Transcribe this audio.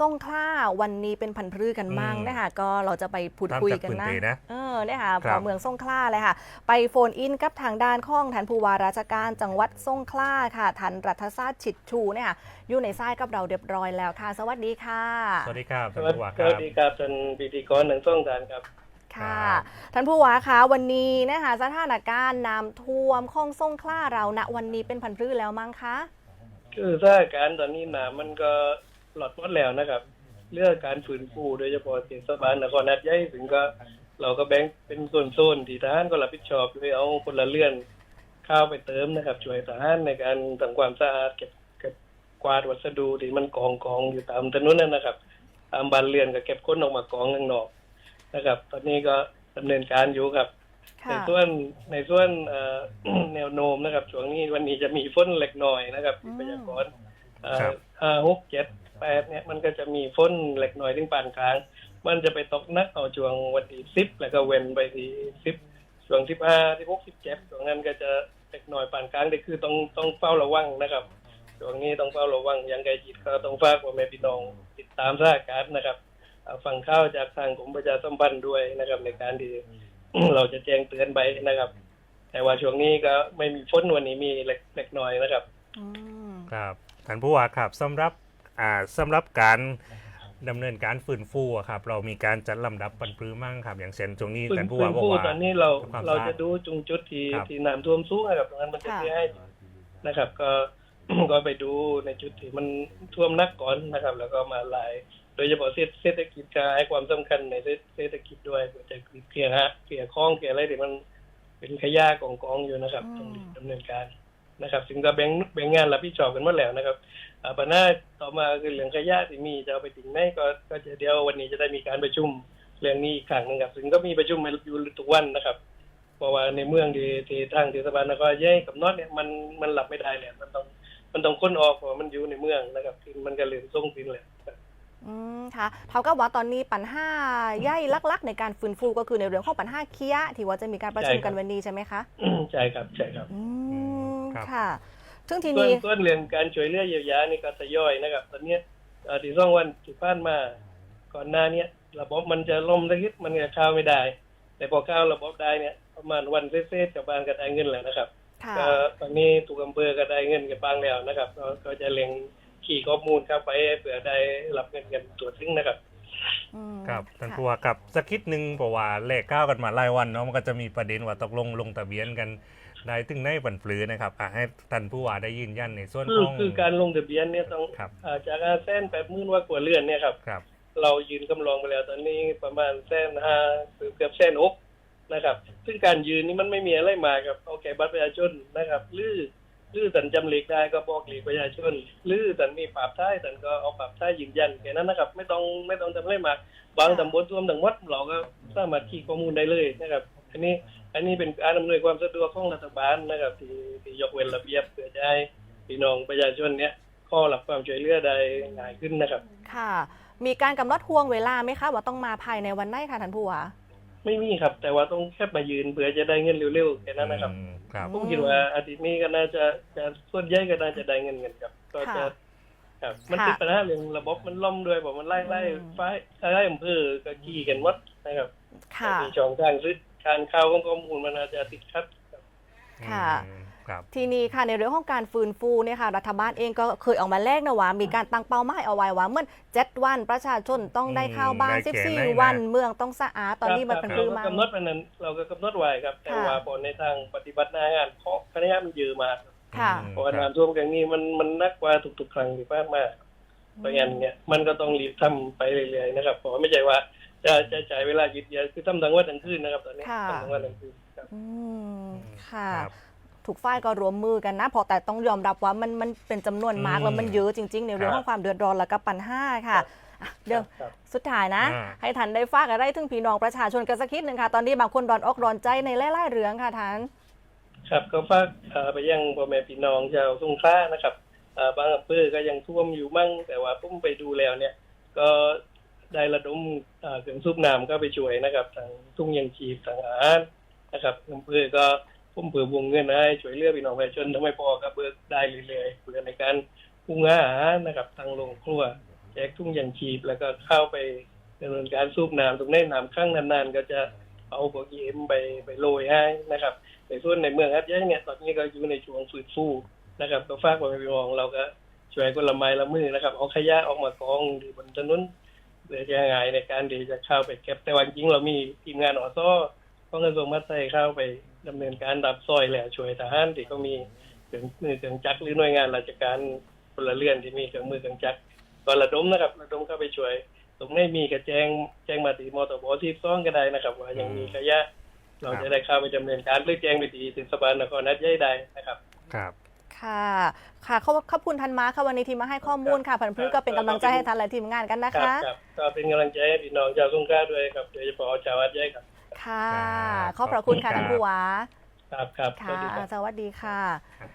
สงขลาวันนี้เป็นพันธุ์พืชกันมั่งอืมนะคะก็เราจะไปพูดคุยกันตามจากนะพื้นที่นะเออเนี่ยค่ะครัพอบเมืองสงขลาเลยค่ะ ไปโฟนอินกับทางด้านข้องท่านผู้ว่าราชการจังหวัดสงขลาค่ะท่านรัฐศาสตร์ฉิดชูเนี่ยค่ะอยู่ในสายกับเราเรียบร้อยแล้วค่ะ สวัสดีค่ะ สวัสดีครับสท่านวัสผู้ว่าคสรัวับสดีครับท่านพิธีกรหนังส่งการครับค่ะครับท่านผู้ว่าคะวันนี้นะคะสถานการณ์น้ำท่วมข้องสงขลาเราณวันนี้เป็นพันธุ์พืชแล้วมั้งคะคือสถานการณ์ตอนนี้น้ำมันก็ หลอดหมดแล้วนะครับ เรื่องการฝืนฟูโดยเฉพาะเทศบาลนครนัดใหญ่ถึงก็ เราก็แบ่งเป็นโซนๆที่ทหารก็รับผิดชอบด้วยเอาคนละเลื่อนข้าวไปเติมนะครับ ช่วยทหารในการทำความสะอาดเก็บเก็บกวาดวัสดุที่มันกองกองอยู่ตามถนนนั่นนะครับตามบ้านเรือนก็เก็บค้นออกมากองข้างนอกนะครับ ตอนนี้ก็ดำเนินการอยู่ครับในค่ะส่วนในส่วนเอ่อแนวโน้มนะครับช่วงนี้วันนี้จะมีฝนเล็กน้อยนะครับอืมพยากรณ์เอ่อครับห้าหกเจ็ด แปดเนี่ยมันก็จะมีฝนเล็กน้อยถึงปานกลาง มันจะไปตกหนักเอาช่วงวันที่สิบแล้วก็เว้นไปที่สิบช่วงสิบห้าที่หกสิบเจ็ดช่วงนั้นก็จะเล็กน้อยปานกลางแต่คือต้องต้องเฝ้าระวังนะครับช่วงนี้ต้องเฝ้าระวังอยังไกลจิตก็ต้องฝากว่าแม่พี่น้องติดตามสถานการณ์นะครับเอ่อฟังข่าวจากทางกรมประชาสัมพันธ์ด้วยนะครับ ในการที่เราจะแจ้งเตือนไปนะครับ แต่ว่าช่วงนี้ก็ไม่มีฝนวันนี้มีเล็กเล็กน้อยนะครับอืมครับท่านผู้ว่าครับสำหรับ อ่าสำหรับการดำเนินการฟื้นฟูอะครับ เรามีการจัดลำดับปันปรือมั่งครับ อย่างเช่นตรงนี้ฟื้ท่านนผู้ฟื้ว่านบอกฟูว่า ตอนนี้เราความเราสะอาดจะดูจุงจุดที่ครับ ที่น้ำท่วมสูงนะครับตรงนั้นมันจะค่ะเสียให้นะครับ ก็ ก็ไปดูในจุดที่มันท่วมหนักก่อนนะครับ แล้วก็มาลาย โดยเฉพาะเศรษฐเศรษฐกิจจะให้ความสำคัญในเศรษฐกิจด้วยเพื่อจะเคลียร์ฮะเคลียร์คลองเคลียร์อะไรที่มันเป็นขยะกองกองๆอยู่นะครับอืม ต้องรีบดำเนินการ นะครับซึ่งก็แบ่งแบ่งงานรับผิดชอบกันหมดแล้วนะครับอ่าปัญหาต่อมาคือเรื่องขยะที่มีจะเอาไปถึงไหนก็ก็จะเดี๋ยววันนี้จะได้มีการประชุมเรื่องนี้อีกครั้งหนึงครับ ซึ่งก็มีประชุมอยู่ทุกวันนะครับ เพราะว่าในเมืองที่ที่ทางเทศบาลนครใหญ่กับนอดเนี่ยมันมันหลับไม่ได้เลยมันต้องมันต้องค้นออกเพราะว่ามันอยู่ในเมืองนะครับคือมันก็เลยส่งสินเลยครับอืมค่ะเท่ากับว่าตอนนี้ปัญหาใหญ่ลักๆ ในการฟื้นฟูก็คือในเรื่องของปัญหาเคี้ยที่ว่าจะมีการประชุมกันวันนี้ใช่ไหมคะใช่ครับใช่ครับอืม ครับค่ะซึ่งทีส่วนนี้ ส่วนเรื่องการช่วยเหลือเยียวยานี่ก็ทยอยนะครับ ตอนเนี้ยเอ่อที่สองวันที่ผ่านมา ก่อนหน้าเนี้ยระบบมันจะล่มสักนิดมันจะเข้าไม่ได้ แต่พอเข้าระบบได้เนี่ยประมาณวันเศษๆชาวบ้านก็ได้เงินแล้วนะครับ ค่ะ ก็ตอนนี้ทุกอำเภอก็ได้เงินกันบ้างแล้วนะครับก็ก็จะเล็งขี่ข้อมูลเข้าไปเพื่อได้รับเงินกันตรวจซึ่งนะครับ อืมครับท่านค่ะผู้ว่าครับสักคิดหนึ่งเพราะว่าเลขก้าวกันมารายวันเนาะมันก็จะมีประเด็นว่าตกลงลงทะเบียนกัน ได้ถึงในปันปลือนะครับอะให้ท่านผู้ว่าได้ยืนยันในส่วนคือของ คือการลงทะเบียนเนี่ยต้องครับอาจากอาแสนแปดหมื่นว่ากว่าเรือนเนี่ยครับ ครับ เรายืนกำลองไปแล้วตอนนี้ประมาณแสนห้าหรือเกือบแสนหกนะครับ ซึ่งการยืนนี่มันไม่มีอะไรมาครับโอเคบัตรประชาชนนะครับหรือหรือสันจำเลขได้ก็บอกเลขประชาชนหรือสันมีปราบท้ายสันก็เอาปราบท้ายยืนยันแค่นั้นนะครับ ไม่ต้องไม่ต้องทำอะไรมากบางตำบลรวมทั้งหมดเราก็สามารถคีข้อมูลได้เลยนะครับ อันนี้อันนี้เป็นการอำนวยความสะดวกของรัฐบาลนะครับที่ที่ยกเว้นระเบียบเพื่อจะให้พี่น้องประชาชนเนี่ยข้อหลับความช่วยเหลือได้ง่ายขึ้นนะครับ ค่ะ มีการกำหนดห่วงเวลาไหมคะ ว่าต้องมาภายในวันไหนคะท่านผู้ว่าไม่มีครับ แต่ว่าต้องแค่มายืนเพื่อจะได้เงินเร็วๆแค่นั้นนะครับอืมครับผมคิดว่าอาทิตย์นี้ก็น่าจะจะส่วนใหญ่ก็น่าจะได้เงินกันครับ ก็จะค่ะครับมันค่ะติดปัญหาเรื่องระบบมันล่มด้วยบอกมันไล่ไล่อืมไฟไล่อำเภอก็ขี่กันวัดนะครับค่ะ มีช่องทางซื้อ การเข้าของข้อมูลมันอาจจะติดขัดครับ ค่ะ อืมครับ ทีนี้ค่ะในเรื่องของการฟื้นฟูเนี่ยค่ะรัฐบาลเองก็เคยออกมาแลกนะว่า มีการตั้งเป้าหมายเอาไว้ว่าเมื่อเจ็ดวันประชาชนต้องได้เข้าบ้านได้แก่ไหนนะ14วันเมืองต้องสะอาดตอนนี้มันคเป็รันบคือเรามาก็กำหนดไปนั้นเราก็กำหนดไว้ครับ แต่ค่ะ ว่าพอในทางปฏิบัติหน้างานเพราะคณะมันเยอะมากค่ะอืมเพราะว่าครับน้ำท่วมครั้งนี้มันมันนักกว่าทุกๆครั้งที่ผ่านมา เพราะงั้นเนี่ยมันก็ต้องรีบทำไปเรื่อยๆนะครับเพราะว่าไม่ใช่ว่าจะจะจ่ายเวลาหยุดเดียวคือทำทั้งวันทั้งคืนนะครับตอนนี้ค่ะทำทั้งวันทั้งคืนครับอืมค่ะครับถูกฝ่ายก็รวมมือกันนะเพอแต่ต้องยอมรับว่ามันมันเป็นจำนวนมากอืมแล้วมันเยอะจริง ๆ ในเรื่องคขรัอบงความเดือดร้อนและก็ปัญหาค่ะอะเดี๋ยวครับสุดท้ายนะอ่าให้ท่านได้ฝากอะไรถึงพี่น้องประชาชนกันสักนิดหนึ่งค่ะ ตอนนี้บางคนร้อนอกร้อนใจในหลายๆเรื่องค่ะท่าน ครับก็ฝากเอ่อไปยังพ่อแม่พี่น้องชาวสงขลานะครับเอ่อ บางอำเภอก็ยังท่วมอยู่มั่ง แต่ว่าผมไปดูแล้วเนี่ย ก็ได้ระดมเครื่องสูบน้ำก็ไปช่วยนะครับทางทุ่งยังชีพทางอาหารนะครับอำเภอก็ผมเผื่อวงเงินให้ช่วยเหลือพี่น้องประชาชนทำไมพอก็เบิกได้เรื่อยๆเพื่อในการปรุงอาหารนะครับ ทางโรงครัวแจกทุ่งยางชีพแล้วก็เข้าไปดำเนินการสูบน้ำตรงนี้น้ำข้างนานๆ ก็จะเอาพวกเอ็มไปไปโรยให้นะครับในส่วนในเมืองฮัดยัยเนี่ยตอนนี้ก็อยู่ในช่วงฟื้นฟู นะครับก็ฝากไว้พี่น้องเราก็ช่วยคนละไม้ละมือนะครับเอาขยะออกมากองที่บนถนนเพื่อจะง่ายในการที่จะเข้าไปเก็บแต่วันจริงเรามีทีมงานอสของกระทรวงมหาดไทยเข้าไปดำเนินการดับซอยแหละช่วยทหารที่เขามีเครื่องมือเครื่องจักรหรือหน่วยงานราชการพลเรือนที่มีเครื่องมือเครื่องจักรก็ระดมนะครับระดมเข้าไปช่วยตรงไหนี้มีกระแจงแจ้งมาตีมอตบที่ซ่องก็ได้นะครับ ว่ายังมีขยะเราจะได้เข้าไปดำเนินการหรือแจ้งไปที่เทศบาลนครนัดยัยได้นะครับ ครับ ค่ะ ค่ะขอบขอบคุณทันมาค่ะวันนี้ที่มาให้ข้อมูลค่ะพันธุ์พืชก็เป็นกำลังใจให้ทันและทีมงานกันนะครัคะครับก็เป็นกำลังใจให้พี่น้องชาวสงขลาด้วยครับโดยเฉพาะชาวนัดยัยครับค่ะครับขอบพระคุณค่ะขอบคุณครับท่านผู้ว่า ครับครับสค่ะวัสดีครับ สวัสดีค่ะ